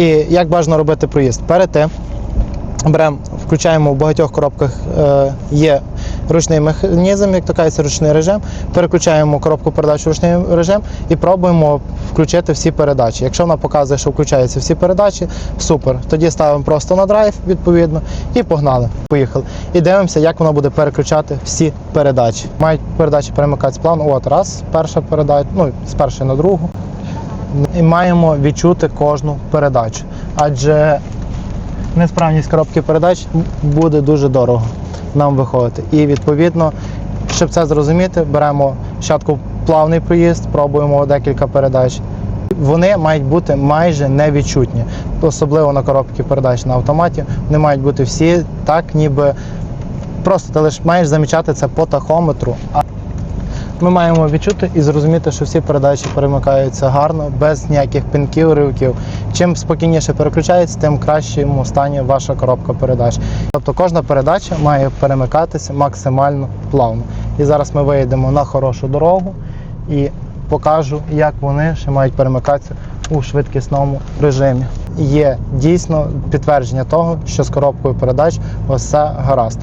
І як бажано робити проїзд? Перед тим беремо, включаємо в багатьох коробках е, є ручний механізм, як то кажеться, ручний режим. Переключаємо коробку передач в ручний режим і пробуємо включити всі передачі. Якщо вона показує, що включаються всі передачі, супер. Тоді ставимо просто на драйв, відповідно, і погнали. Поїхали. І дивимося, як вона буде переключати всі передачі. Мають передачі перемикатися плавно. От раз, перша передача, ну з першої на другу. І маємо відчути кожну передачу. Адже несправність коробки передач буде дуже дорого нам виходити. І відповідно, щоб це зрозуміти, беремо щатку плавний проїзд, пробуємо декілька передач. Вони мають бути майже невідчутні, особливо на коробці передач на автоматі. Вони мають бути всі так, ніби просто ти лише маєш замічати це по тахометру. Ми маємо відчути і зрозуміти, що всі передачі перемикаються гарно, без ніяких пинків, ривків. Чим спокійніше переключається, тим в кращому стані ваша коробка передач. Тобто кожна передача має перемикатися максимально плавно. І зараз ми виїдемо на хорошу дорогу і покажу, як вони ще мають перемикатися у швидкісному режимі. Є дійсно підтвердження того, що з коробкою передач все гаразд.